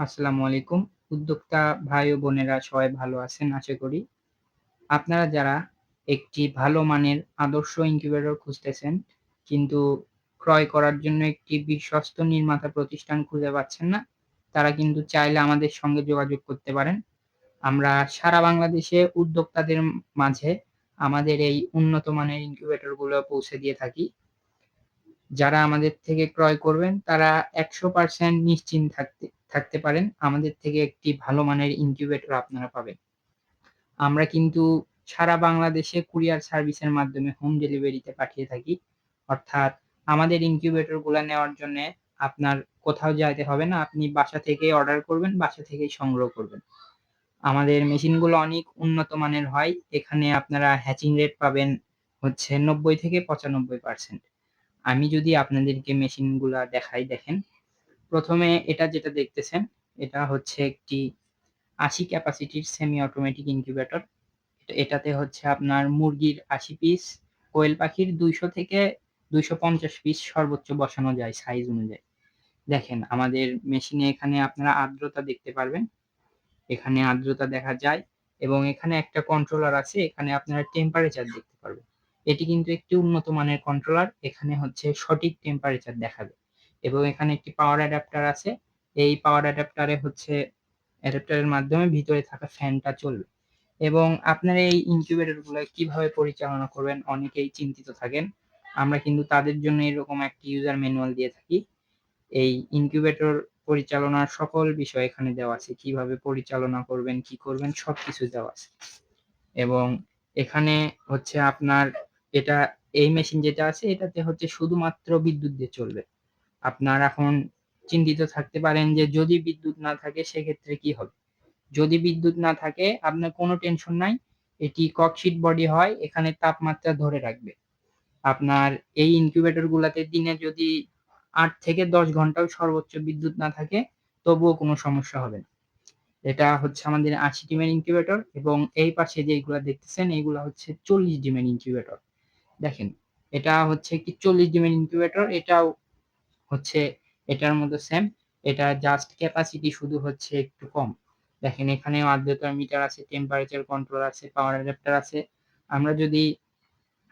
আসসালামু আলাইকুম। উদ্যোক্তা ভাই ও বোনেরা সবাই ভালো আছেন, আশা করি। আপনারা যারা একটি ভালো মানের আদর্শ ইনকিউবেটর খুঁজতেছেন, কিন্তু ক্রয় করার জন্য একটি বিশ্বস্ত নির্মাতা প্রতিষ্ঠান খুঁজে পাচ্ছেন না, তারা কিন্তু চাইলে আমাদের সঙ্গে যোগাযোগ করতে পারেন। আমরা সারা বাংলাদেশে উদ্যোক্তাদের মাঝে আমাদের এই উন্নত মানের ইনকিউবেটরগুলো পৌঁছে দিয়ে থাকি। যারা আমাদের থেকে ক্রয় করবেন, তারা একশো পার্সেন্ট নিশ্চিন্ত থাকতে থাকতে পারেন। আমাদের থেকে একটি ভালো মানের ইনকিউবেটর আপনারা পাবেন। আমরা কিন্তু সারা বাংলাদেশে কুরিয়ার সার্ভিসের মাধ্যমে হোম ডেলিভারিতে পাঠিয়ে থাকি। অর্থাৎ আমাদের ইনকিউবেটরগুলা নেওয়ার জন্য আপনার কোথাও যাইতে হবে না। আপনি বাসা থেকে অর্ডার করবেন, বাসা থেকেই সংগ্রহ করবেন। আমাদের মেশিনগুলো অনেক উন্নত মানের হয়। এখানে আপনারা হ্যাচিং রেট পাবেন হচ্ছে নব্বই থেকে পঁচানব্বই পার্সেন্ট আমি যদি আপনাদেরকে মেশিনগুলা দেখাই, দেখেন। প্রথমে এটা যেটা দেখতেছেন, এটা হচ্ছে একটি আশি ক্যাপাসিটির সেমি অটোমেটিক ইনকিউবেটর এটাতে হচ্ছে আপনার মুরগির আশি পিস কোয়েল পাখির দুইশো থেকে দুইশো পঞ্চাশ পিস সর্বোচ্চ বসানো যায় সাইজ অনুযায়ী। দেখেন, আমাদের মেশিনে এখানে আপনারা আর্দ্রতা দেখতে পারবেন। এখানে আর্দ্রতা দেখা যায় এবং এখানে একটা কন্ট্রোলার আছে, এখানে আপনারা টেম্পারেচার দেখতে পারবেন। এটি কিন্তু একটি উন্নত মানের কন্ট্রোলার এখানে হচ্ছে সঠিক টেম্পারেচার দেখাবে। এবং এখানে একটি পাওয়ার অ্যাডাপ্টার আছে। এই পাওয়ার অ্যাডাপ্টারে হচ্ছে অ্যাডাপ্টারের মাধ্যমে ভিতরে থাকা ফ্যানটা চলবে। এবং আপনারা এই ইনকিউবেটরগুলো কীভাবে পরিচালনা করবেন অনেকেই চিন্তিত থাকেন। আমরা কিন্তু তাদের জন্য এরকম একটি ইউজার ম্যানুয়াল দিয়ে থাকি। এই ইনকিউবেটর পরিচালনার সকল বিষয় এখানে দেওয়া আছে। কীভাবে পরিচালনা করবেন, কি করবেন, সবকিছু দেওয়া আছে। এবং এখানে হচ্ছে আপনার এটা, এই মেশিন যেটা আছে, এটাতে হচ্ছে শুধুমাত্র বিদ্যুৎ দিয়ে চলবে। আপনার এখন চিন্তিত থাকতে পারেন যে যদি বিদ্যুৎ না থাকে সেক্ষেত্রে কি হবে? যদি বিদ্যুৎ না থাকে, আপনার কোনো টেনশন নাই। এটি ককশিট বডি হয়, এখানে তাপমাত্রা ধরে রাখবে। আপনার এই ইনকিউবেটর গুলাতে দিনে যদি আট থেকে দশ ঘন্টাও সর্বোচ্চ বিদ্যুৎ না থাকে, তবুও কোনো সমস্যা হবে না। এটা হচ্ছে আমাদের আশি ডিমের ইনকিউবেটর এবং এই পাশে যেগুলো দেখতেছেন এইগুলো হচ্ছে চল্লিশ ডিমের ইনকিউবেটর দেখেন, এটা হচ্ছে কি চল্লিশ ডিমের ইনকিউবেটর এটাও হচ্ছে এটার মতো সেম এটা জাস্ট ক্যাপাসিটি শুধু হচ্ছে একটু কম। দেখেন এখানে আর্দ্রতার মিটার আছে টেম্পারেচার কন্ট্রোল আছে পাওয়ার অ্যাডাপ্টার আছে। আমরা যদি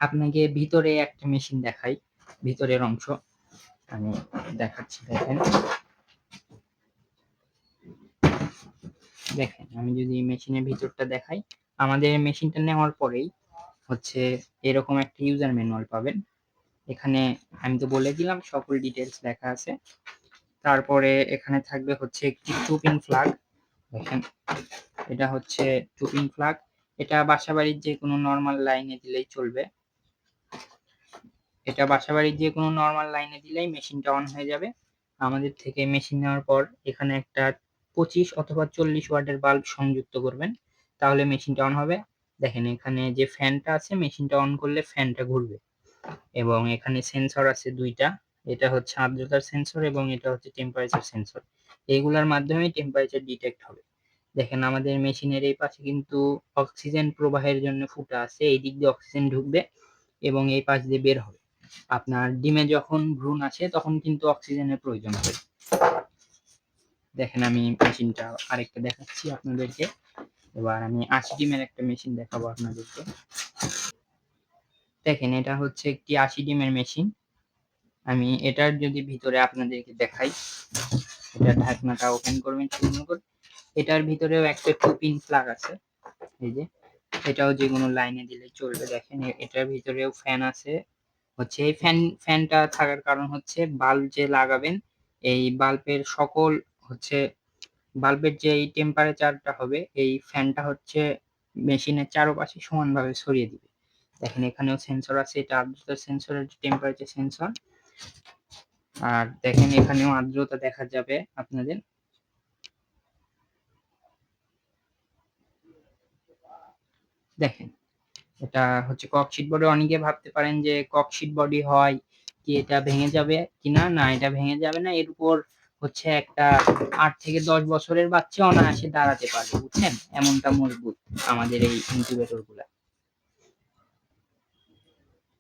আপনাকে ভিতরে একটা মেশিন দেখাই, ভিতরের অংশ, আমি দেখাচ্ছি, দেখেন। দেখেন, আমি যদি মেশিনের ভিতরটা দেখাই, আমাদের মেশিনটা নেওয়ার পরেই হচ্ছে এরকম একটা ইউজার ম্যানুয়াল পাবেন। এখানে আমি তো বলে দিলাম, সকল ডিটেলস লেখা আছে। তারপরে এখানে থাকবে হচ্ছে একটি টুপিং ফ্ল্যাগ দেখেন, এটা হচ্ছে টুপিং ফ্ল্যাগ এটা বাসাবাড়ির যে কোনো নর্মাল লাইনে দিলেই চলবে। এটা বাসাবাড়ির যে কোনো নর্মাল লাইনে দিলেই মেশিনটা অন হয়ে যাবে। আমাদের থেকে মেশিন নেওয়ার পর এখানে একটা পঁচিশ অথবা চল্লিশ ওয়াটের বাল্ব সংযুক্ত করবেন। তাহলে মেশিনটা অন হবে। দেখেন, এখানে যে ফ্যানটা আছে মেশিনটা অন করলে ফ্যানটা ঘুরবে। এবং এখানে সেন্সর আছে দুইটা। এটা হচ্ছে আর্দ্রতার সেন্সর এবং এটা হচ্ছে টেম্পারেচার সেন্সর এইগুলোর মাধ্যমে টেম্পারেচার ডিটেক্ট হবে। দেখেন, আমাদের মেশিনের এই পাশে কিন্তু অক্সিজেন প্রবাহের জন্য ফুটা আছে। এই দিক দিয়ে অক্সিজেন ঢুকবে এবং এই পাশ দিয়ে বের হবে। আপনার ডিমে যখন ভ্রূণ আসে, তখন কিন্তু অক্সিজেনের প্রয়োজন হয় দেখেন, আমি মেশিনটা আরেকটা দেখাচ্ছি আপনাদেরকে। এবার আমি আশি ডিমের একটা মেশিন দেখাবো আপনাদেরকে। দেখেন, এটা হচ্ছে একটি আশি ডিমের মেশিন আমি এটার যদি ভিতরে আপনাদেরকে দেখাই, এটা ঢাকনাটা ওপেন করবেন শুকনো করে। এটার ভিতরেও একটা টু পিন প্লাগ আছে, এই যে। এটাও যে কোনো লাইনে দিলে চলবে, দেখেন। এটার ভিতরেও ফ্যান আছে। হচ্ছে এই ফ্যান ফ্যানটা থাকার কারণ হচ্ছে বাল্ব যে লাগাবেন, এই বাল্বের সকল হচ্ছে বাল্বের যে এই টেম্পারেচারটা হবে, এই ফ্যানটা হচ্ছে মেশিনের চারপাশে সমানভাবে ছড়িয়ে দিবে। দেখেন এখানেও সেন্সর আছে, এটা আর্দ্রতা সেন্সরের টেম্পারেচার সেন্সর আর দেখেন এখানেও আর্দ্রতা দেখা যাবে আপনাদের। দেখেন, এটা হচ্ছে ককশিট বডি অনেকে ভাবতে পারেন যে ককশিট বডি হয় কি এটা ভেঙে যাবে কিনা? না, এটা ভেঙে যাবে না, এর উপর হচ্ছে একটা আট থেকে দশ বছরের বাচ্চা অনায়াসে দাঁড়াতে পারবে, বুঝছেন? এমনটা মজবুত আমাদের এই ইনকিউবেটরগুলা।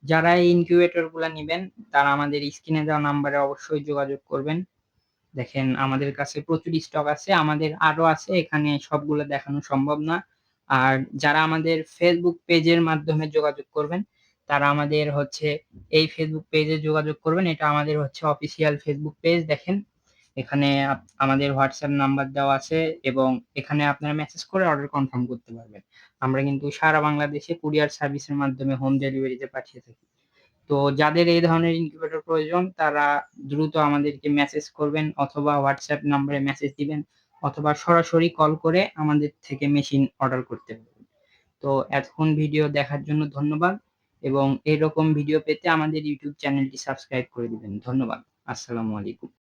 যারা এই ইনকিউবেটরগুলা নিবেন তারা আমাদের স্ক্রিনে দেওয়া নাম্বারে অবশ্যই যোগাযোগ করবেন দেখেন আমাদের কাছে প্রচুর স্টক আছে। আমাদের আরও আছে এখানে সবগুলো দেখানো সম্ভব না। আর যারা আমাদের ফেসবুক পেজের মাধ্যমে যোগাযোগ করবেন, তারা আমাদের হচ্ছে এই ফেসবুক পেজে যোগাযোগ করবেন। এটা আমাদের হচ্ছে অফিসিয়াল ফেসবুক পেজ দেখেন। এখানে আমাদের হোয়াটসঅ্যাপ নাম্বার দেওয়া আছে এবং এখানে আপনারা মেসেজ করে অর্ডার কনফার্ম করতে পারবেন। আমরা কিন্তু সারা বাংলাদেশে কুরিয়ার সার্ভিসের মাধ্যমে হোম ডেলিভারিতে পাঠিয়ে থাকি। তো যাদের এই ধরনের ইনকিউবেটর প্রয়োজন, তারা দ্রুত আমাদেরকে মেসেজ করবেন অথবা হোয়াটসঅ্যাপ নাম্বারে মেসেজ দিবেন অথবা সরাসরি কল করে আমাদের থেকে মেশিন অর্ডার করতে পারবেন। তো এতক্ষণ ভিডিও দেখার জন্য ধন্যবাদ এবং এরকম ভিডিও পেতে আমাদের ইউটিউব চ্যানেলটি সাবস্ক্রাইব করে দিবেন। ধন্যবাদ। আসসালামু আলাইকুম।